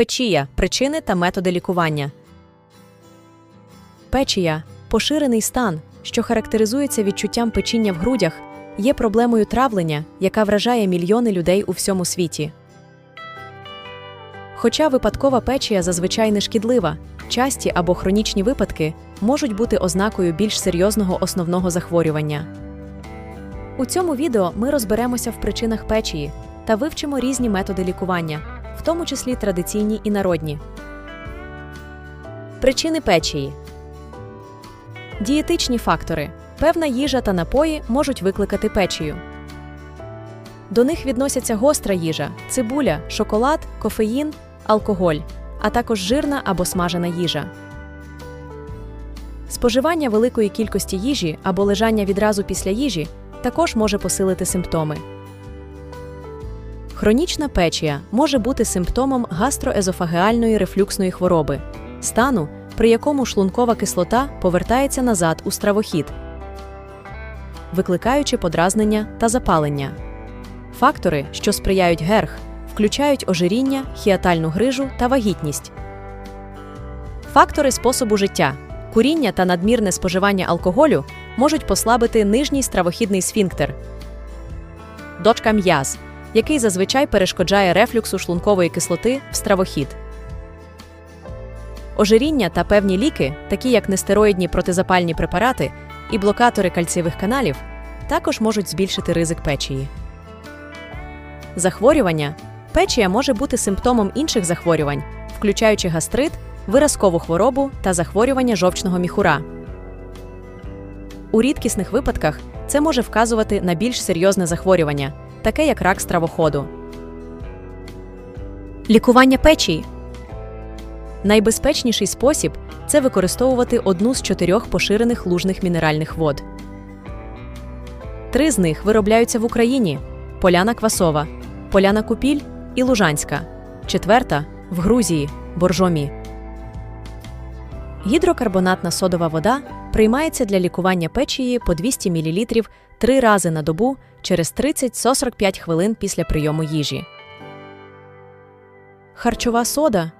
Печія причини та методи лікування. Печія поширений стан, що характеризується відчуттям печіння в грудях, є проблемою травлення, яка вражає мільйони людей у всьому світі. Хоча випадкова печія зазвичай не шкідлива, часті або хронічні випадки можуть бути ознакою більш серйозного основного захворювання. У цьому відео ми розберемося в причинах печії та вивчимо різні методи лікування, в тому числі традиційні і народні. Причини печії Дієтичні фактори. Певна їжа та напої можуть викликати печію. До них відносяться гостра їжа, цибуля, шоколад, кофеїн, алкоголь, а також жирна або смажена їжа. Споживання великої кількості їжі або лежання відразу після їжі також може посилити симптоми. Хронічна печія може бути симптомом гастроезофагеальної рефлюксної хвороби, стану, при якому шлункова кислота повертається назад у стравохід, викликаючи подразнення та запалення. Фактори, що сприяють герх, включають ожиріння, хіатальну грижу та вагітність. Фактори способу життя. Куріння та надмірне споживання алкоголю можуть послабити нижній стравохідний сфінктер. Дочка м'яз, який зазвичай перешкоджає рефлюксу шлункової кислоти в стравохід. Ожиріння та певні ліки, такі як нестероїдні протизапальні препарати і блокатори кальцієвих каналів, також можуть збільшити ризик печії. Захворювання печія може бути симптомом інших захворювань, включаючи гастрит, виразкову хворобу та захворювання жовчного міхура. У рідкісних випадках це може вказувати на більш серйозне захворювання, таке як рак стравоходу. Лікування печії Найбезпечніший спосіб це використовувати одну з чотирьох поширених лужних мінеральних вод. Три з них виробляються в Україні: Поляна Квасова, Поляна Купіль і Лужанська. Четверта в Грузії Боржомі. Гідрокарбонатна содова вода приймається для лікування печії по 200 мл три рази на добу через 30-45 хвилин після прийому їжі. Харчова сода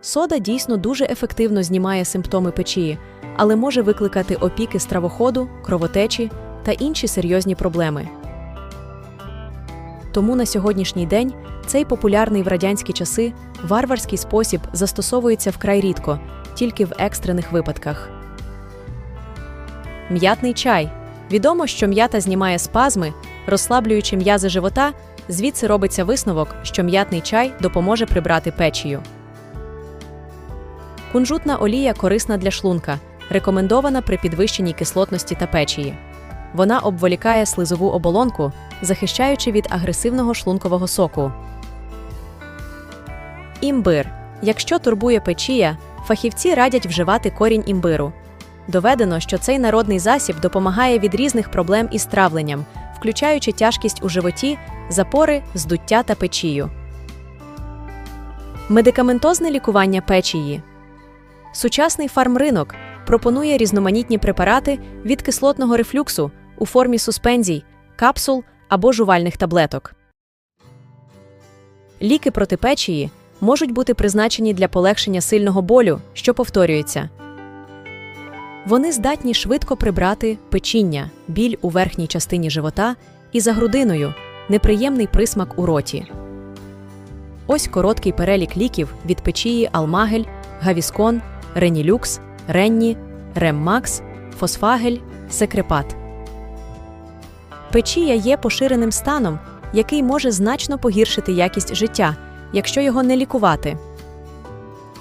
Сода дійсно дуже ефективно знімає симптоми печії, але може викликати опіки стравоходу, кровотечі та інші серйозні проблеми. Тому на сьогоднішній день цей популярний в радянські часи варварський спосіб застосовується вкрай рідко, тільки в екстрених випадках. М'ятний чай. Відомо, що м'ята знімає спазми, розслаблюючи м'язи живота, звідси робиться висновок, що м'ятний чай допоможе прибрати печію. Кунжутна олія корисна для шлунка, рекомендована при підвищеній кислотності та печії. Вона обволікає слизову оболонку, захищаючи від агресивного шлункового соку. Імбир. Якщо турбує печія, фахівці радять вживати корінь імбиру. Доведено, що цей народний засіб допомагає від різних проблем із травленням, включаючи тяжкість у животі, запори, здуття та печію. Медикаментозне лікування печії. Сучасний фармринок пропонує різноманітні препарати від кислотного рефлюксу у формі суспензій, капсул або жувальних таблеток. Ліки проти печії можуть бути призначені для полегшення сильного болю, що повторюється. Вони здатні швидко прибрати печіння, біль у верхній частині живота і за грудиною, неприємний присмак у роті. Ось короткий перелік ліків від печії Алмагель, Гавіскон. Ренілюкс, Ренні, Реммакс, Фосфагель, Секрепат. Печія є поширеним станом, який може значно погіршити якість життя, якщо його не лікувати.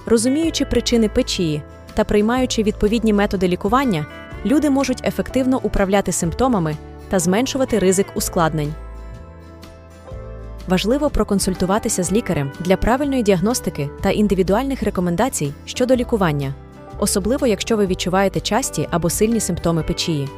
Розуміючи причини печії та приймаючи відповідні методи лікування, люди можуть ефективно управляти симптомами та зменшувати ризик ускладнень. Важливо проконсультуватися з лікарем для правильної діагностики та індивідуальних рекомендацій щодо лікування, особливо якщо ви відчуваєте часті або сильні симптоми печії.